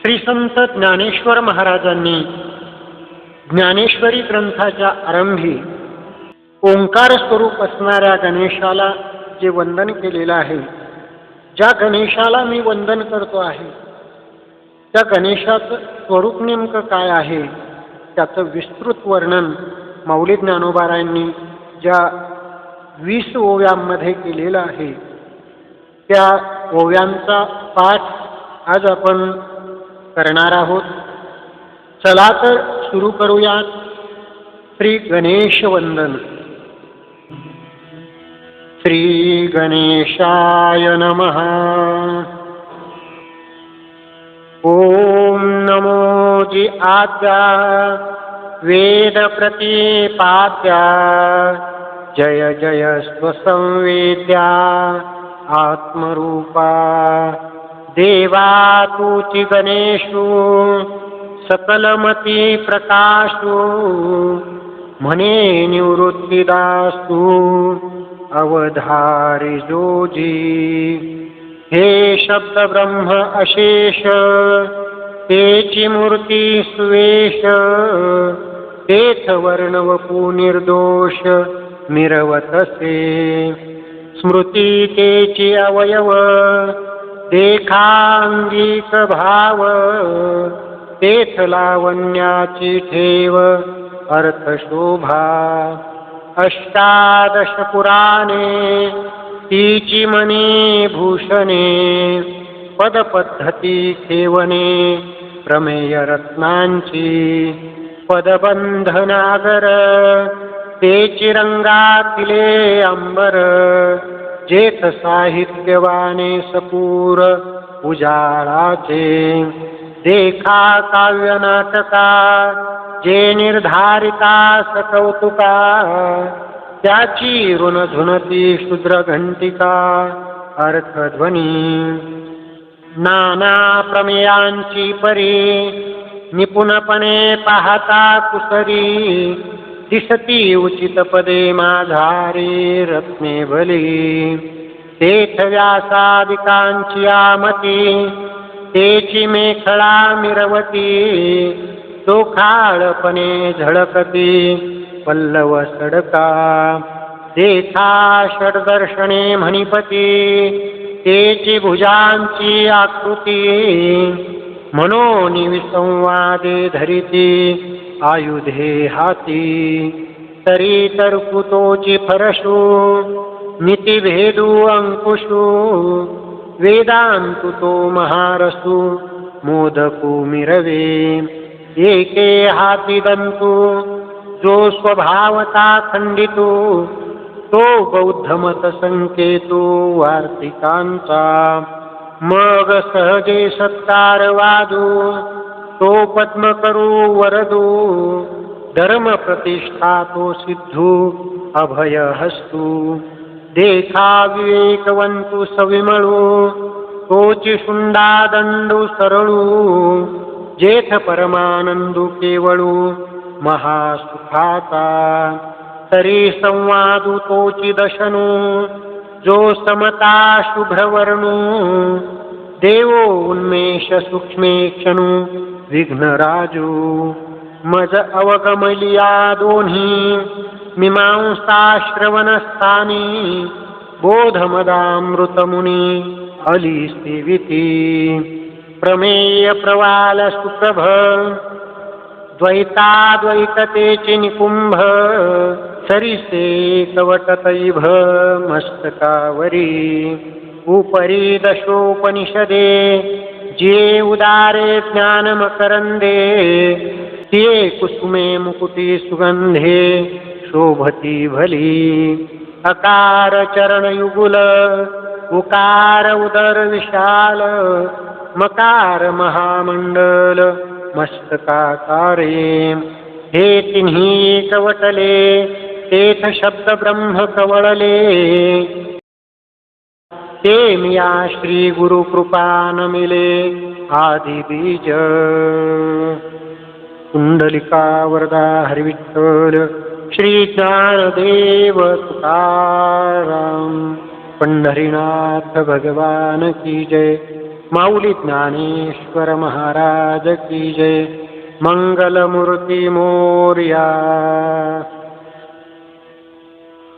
श्री संत ज्ञानेश्वर महाराजांनी ज्ञानेश्वरी ग्रंथाच्या आरंभी ओंकार स्वरूप असणाऱ्या गणेशाला जे वंदन केलेलं आहे ज्या गणेशाला मी वंदन करतो आहे त्या गणेशाचं स्वरूप नेमकं काय आहे त्याचं विस्तृत वर्णन माऊली ज्ञानोबारांनी ज्या वीस ओव्यांमध्ये केलेलं आहे त्या ओव्यांचा पाठ आज आपण करणार आहोत. चला तर सुरू करूयात. श्री गणेश वंदन. श्री गणेशाय नमः. ओम नमो जी आद्या वेद प्रतिपाद्या जय जय स्वसंवेद्या आत्मरूपा देवा तूचि गणेशु सकलमती प्रकाशु म्हणे निवृत्तीदासु अवधारी जोजी. हे शब्द ब्रह्म अशेष तेची मूर्ती सुवेश तेथ वर्णवपू निर्दोष मिरवतसे स्मृती तेची अवयव देखांगिक भाव तेथ लावण्याची ठेव अर्थशोभा. अष्टादश पुराणे तिची मनी भूषणे पदपद्धती खेवणे प्रमेय रत्नांची. पदबंधनागर ते चिरंगातिले अंबर जेठ साहित्यवाने सपूर उजाळाचे देखा काव्य नाटका जे निर्धारिता सकौतुका त्याची ऋण धुनती शूद्र घंटिका अर्थध्वनी। नाना प्रमेयांची परी निपुणपणे पाहता कुसरी दिसती उचित पदे माझारी रत्ने भली. तेथ व्यासादिकांची आमती तेची मेखळा मिरवती चोखाळपणे झळकती. पल्लव सडका देखा षडदर्शने म्हणिपती तेची भुजांची आकृती. म्हणून विसंवादे धरिती आयुधे हाती तरी तरकुतोची फरशू नितिभेदु अंकुशू वेदांतु तो महारसू मोदकू मिरवे एके हाती दंतू जो स्वभावता खंडितो तो बौद्धमत संकेतो वार्तिकांचा मग सहजे सत्कारवादू तो पद्म वरदो धर्मप्रतिष्ठातो धर्म प्रतिष्ठा तो सिद्धू अभय हस्तू। देखा विवेकवंतु सविमळू तोची शुंडा दंडू सरळू जेथ परमानंदू केवळू महासुखाचा तरी संवादु तोची जो समता शुभ्रवर्णु देवो उन्मेष सूक्ष्मेक्षणू विघ्नराजू मज अवगमलिया दोन्ही मीमांसा श्रवणस्थानी बोधमदामृतमुनी अली प्रमेय प्रवाल सुप्रभ द्वैताद्वैततेची निकुंभ सरिसे कवटतैभ मस्तकावरी उपरी दशोपनिषदे जे उदारे ज्ञानमकरन्दे ते कुसुमे मुकुटी सुगंधे शोभती भली। अकार चरणयुगुल उकार उदर विशाल मकार महामंडल मस्तकाकारे। हे तिन्ही कवटले तेथ शब्द ब्रह्म कवळले। प्रेम या श्री गुरु कृपा आदिबीज आदि बीज। कुंडलिका वरदा हरिविठ्ठल श्री ज्ञानदेव तुकाराम। पंढरीनाथ भगवान की जय। माऊली ज्ञानेश्वर महाराज की जय। मंगलमूर्ती मोर्या।